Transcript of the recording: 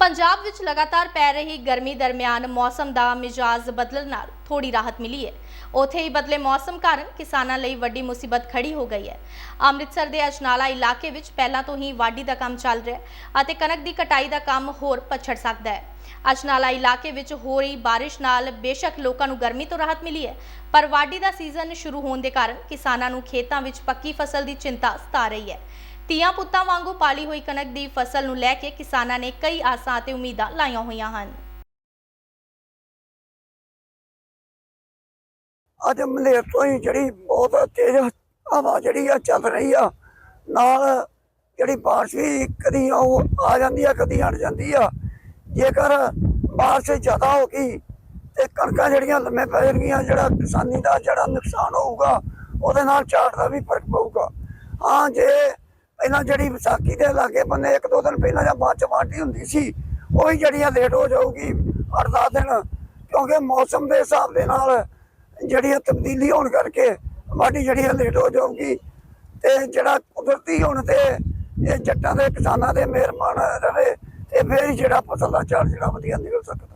ਪੰਜਾਬ ਵਿੱਚ ਲਗਾਤਾਰ ਪੈ ਰਹੀ ਗਰਮੀ ਦਰਮਿਆਨ ਮੌਸਮ ਦਾ ਮਿਜਾਜ਼ ਬਦਲਣ ਨਾਲ ਥੋੜੀ ਰਾਹਤ ਮਿਲੀ ਹੈ। ਉਥੇ ਹੀ ਬਦਲੇ ਮੌਸਮ ਕਾਰਨ ਕਿਸਾਨਾਂ ਲਈ ਵੱਡੀ ਮੁਸੀਬਤ ਖੜੀ ਹੋ ਗਈ ਹੈ। ਅੰਮ੍ਰਿਤਸਰ ਦੇ ਅਜਨਾਲਾ ਇਲਾਕੇ ਵਿੱਚ ਪਹਿਲਾਂ ਤੋਂ ਹੀ ਵਾਢੀ ਦਾ ਕੰਮ ਚੱਲ ਰਿਹਾ ਹੈ ਅਤੇ ਕਣਕ ਦੀ ਕਟਾਈ ਦਾ ਕੰਮ ਹੋਰ ਪਛੜ ਸਕਦਾ ਹੈ। ਅਜਨਾਲਾ ਇਲਾਕੇ ਵਿੱਚ ਹੋ ਰਹੀ ਬਾਰਿਸ਼ ਨਾਲ ਬੇਸ਼ੱਕ ਲੋਕਾਂ ਨੂੰ ਗਰਮੀ ਤੋਂ ਰਾਹਤ ਮਿਲੀ ਹੈ, ਪਰ ਵਾਢੀ ਦਾ ਸੀਜ਼ਨ ਸ਼ੁਰੂ ਹੋਣ ਦੇ ਕਾਰਨ ਕਿਸਾਨਾਂ ਨੂੰ ਖੇਤਾਂ ਵਿੱਚ ਪੱਕੀ ਫਸਲ ਦੀ ਚਿੰਤਾ ਸਤਾ ਰਹੀ ਹੈ। ਧੀਆਂ ਪੁੱਤਾਂ ਵਾਂਗੂ ਪਾਲੀ ਹੋਈ ਕਣਕ ਦੀ ਫਸਲ ਨੂੰ ਲੈ ਕੇ ਕਿਸਾਨਾਂ ਨੇ ਕਈ ਆਸਾਂ ਅਤੇ ਉਮੀਦਾਂ ਲਾਈਆਂ ਹੋਈਆਂ ਹਨ। ਅੱਜ ਮਲੇਰ ਤੋਂ ਹੀ ਜਿਹੜੀ ਬਹੁਤ ਤੇਜ਼ ਹਵਾ ਜਿਹੜੀ ਆ ਚੱਲ ਰਹੀ ਆ, ਨਾਲ ਜਿਹੜੀ ਬਾਰਿਸ਼ ਵੀ ਕਦੀ ਉਹ ਆ ਜਾਂਦੀ ਆ, ਕਦੀ ਹਟ ਜਾਂਦੀ ਆ। ਜੇਕਰ ਬਾਰਿਸ਼ ਜ਼ਿਆਦਾ ਹੋ ਗਈ ਤੇ ਕਣਕਾਂ ਜਿਹੜੀਆਂ ਲੰਮੇ ਪੈ ਜਾਣਗੀਆਂ, ਜਿਹੜਾ ਕਿਸਾਨੀ ਦਾ ਜਿਹੜਾ ਨੁਕਸਾਨ ਹੋਊਗਾ, ਉਹਦੇ ਨਾਲ ਝਾੜ ਦਾ ਵੀ ਫ਼ਰਕ ਪਊਗਾ। ਹਾਂ, ਜੇ ਪਹਿਲਾਂ ਜਿਹੜੀ ਵਿਸਾਖੀ ਦੇ ਲਾਗੇ ਬੰਨੇ ਇੱਕ ਦੋ ਦਿਨ ਪਹਿਲਾਂ ਜਾਂ ਬਾਅਦ ਚ ਵਾਢੀ ਹੁੰਦੀ ਸੀ, ਉਹ ਵੀ ਜਿਹੜੀਆਂ ਲੇਟ ਹੋ ਜਾਊਗੀ ਅੱਠ ਦਸ ਦਿਨ, ਕਿਉਂਕਿ ਮੌਸਮ ਦੇ ਹਿਸਾਬ ਦੇ ਨਾਲ ਜਿਹੜੀ ਆ ਤਬਦੀਲੀ ਹੋਣ ਕਰਕੇ ਵਾਢੀ ਜਿਹੜੀ ਆ ਲੇਟ ਹੋ ਜਾਊਗੀ ਤੇ ਜਿਹੜਾ ਕੁਦਰਤੀ ਹੁਣ ਤੇ ਇਹ ਜੱਟਾਂ ਦੇ ਕਿਸਾਨਾਂ ਦੇ ਮਿਹਰਬਾਨ ਰਵੇ ਤੇ ਫਿਰ ਹੀ ਜਿਹੜਾ ਫਸਲ ਦਾ ਝਾੜ ਜਿਹੜਾ ਵਧੀਆ ਨਿਕਲ ਸਕਦਾ।